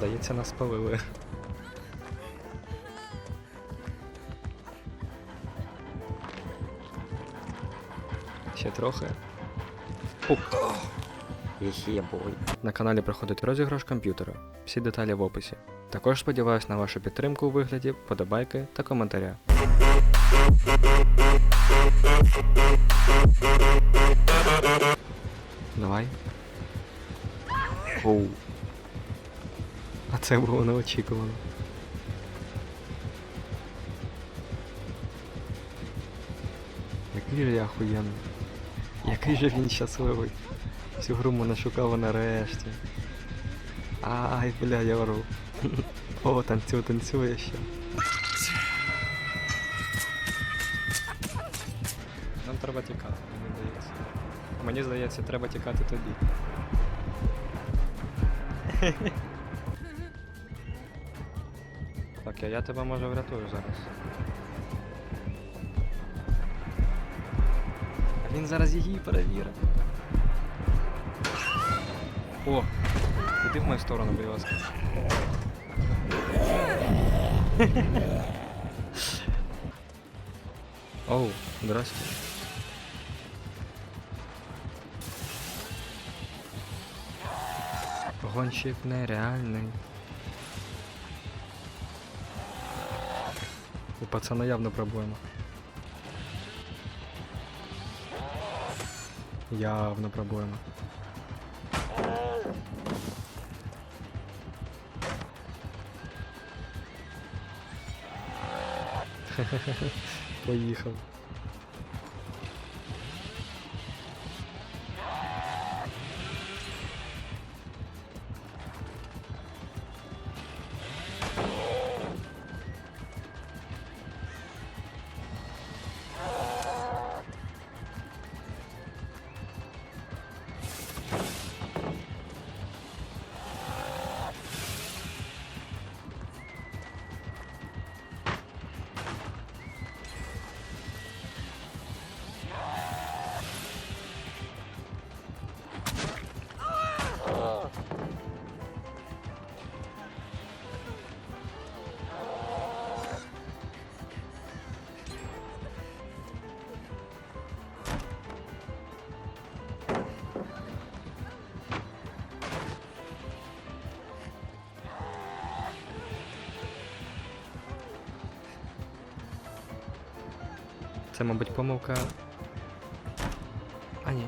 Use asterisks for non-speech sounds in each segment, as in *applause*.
Здається, нас спалили. Ще трохи. Єбой. На каналі проходить розіграш комп'ютера. Всі деталі в описі. Також сподіваюсь на вашу підтримку у вигляді подобайки та коментаря. Давай. Оу. А це було неочікувано. Який же я охуєнний. Який же він щасливий. Всю гру мене шукало нарешті. Ай, бля, я ору. *laughs* О, танцює, танцює ще. Нам треба тікати, мені здається. Мені здається, треба тікати тобі. *laughs* А я тебе може врятую зараз. Він зараз її перевірить. О! Іди в мою сторону, будь ласка. *laughs* Оу, здрасте. Гонщик нереальний. У пацана явно проблема. Явно проблема. *laughs* Поїхав. Це, мабуть, помилка. А ні.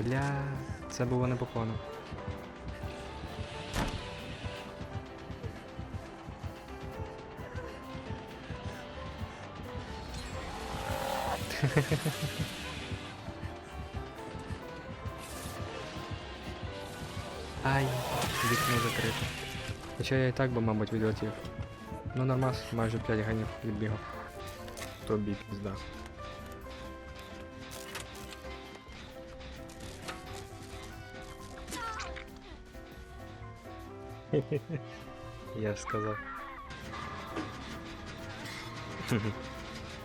Бля, це було не. Ай, вікно закрите. Хоча я і так би, мабуть, відлетів. Ну нормас, майже 5 ганів відбігав. Тобі пізда. *laughs* Я ж сказав.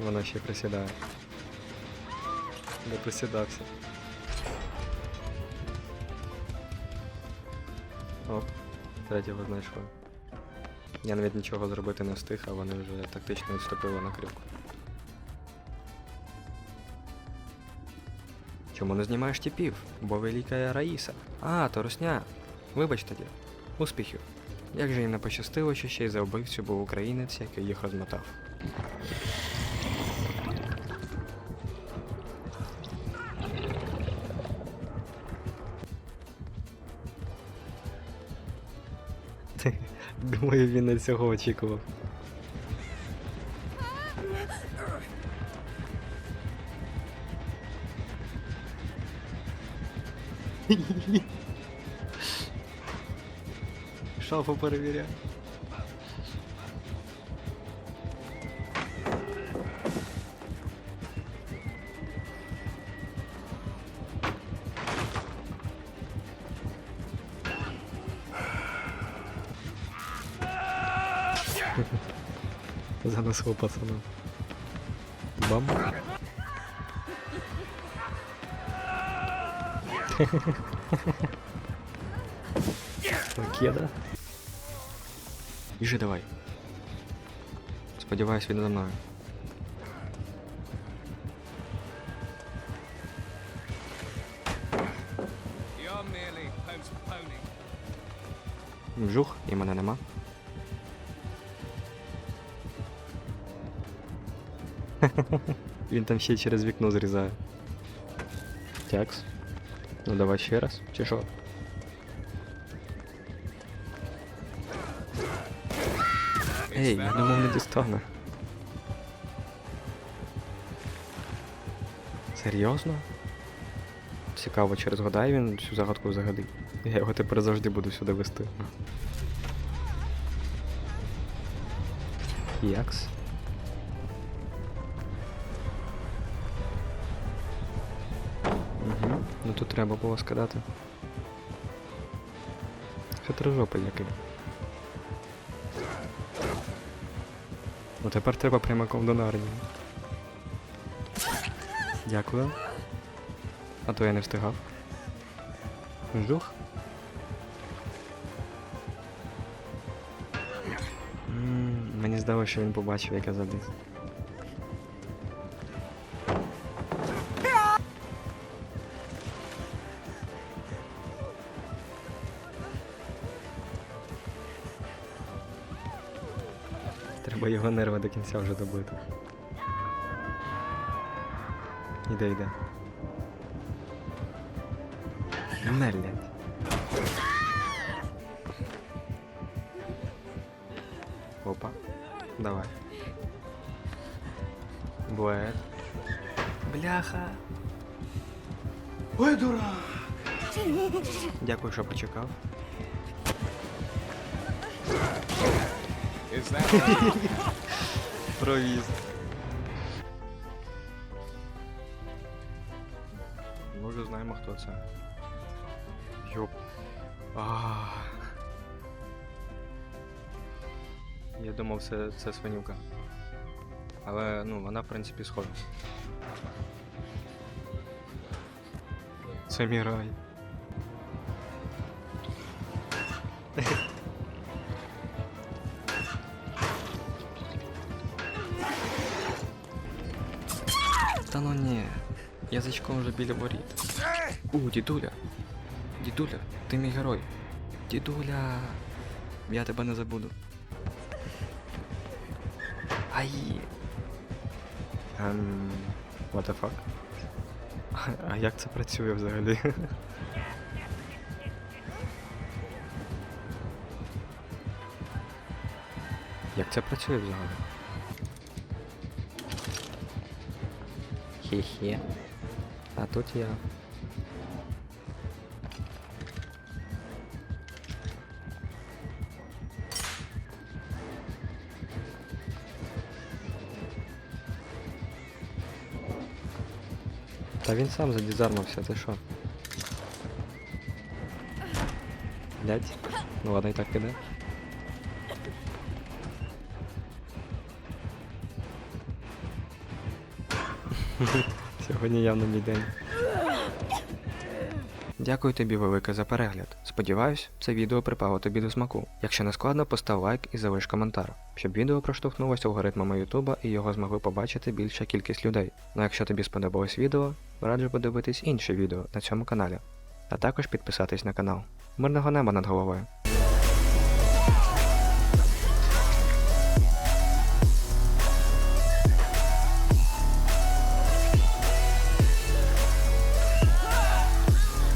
Вона ще присідає. Не присідався. О, третього знайшли. Я навіть нічого зробити не встиг, а вони вже тактично відступили на крюк. Чому не знімаєш тіпів? Бо велика Раїса. А, то русня. Вибач тоді. Успіхів. Як же їм не пощастило, що ще й за вбивцю був українець, який їх розмотав. Думаю, він не цього очікував. Шафу перевіряю. Занесло пацана. Бам. Ракета. Біжи давай. Сподіваюсь, він за мною. You're merely postponing. Вжух, і мене нема. Він там ще й через вікно зрізає. Текс. Ну давай ще раз, чи що? Ей, я думав не дістане. Серйозно? Цікаво, чи розгадає він всю загадку взагалі. Я його тепер завжди буду сюди вести. Якс. Угу. Ну тут треба було скидати. Хитрожопий який. Ну тепер треба прямиком до нарнії. Дякую. А то я не встигав. Жух. Мені здалося, що він побачив, як я забіг. Треба його нерви до кінця вже добити. Іде, йде. Не. Опа. Давай. Бует. Бляха. Ой, дурак! Дякую, що почекав. Провіз. Ми вже знаємо, хто це. Йоп. Я думав, це, це свинюка. Але ну, вона в принципі схожа. Це мій рай. Та ну ні. Язичком вже біля воріт. У, дідуля. Дідуля, ти мій герой. Дідуля. Я тебе не забуду. Ай. Ем. What the fuck? А як це працює взагалі? Як це працює взагалі? Хе-хе. А тут я. Та він сам задізармався, ти що? Блять. Ну ладно, і так піде. *laughs* Сьогодні явно мій день. Дякую тобі велике за перегляд. Сподіваюсь, це відео припало тобі до смаку. Якщо не складно, постав лайк і залиш коментар, щоб відео проштовхнулося алгоритмами Ютуба і його змогли побачити більша кількість людей. Ну якщо тобі сподобалось відео, раджу подивитись інші відео на цьому каналі, а також підписатись на канал. Мирного неба над головою.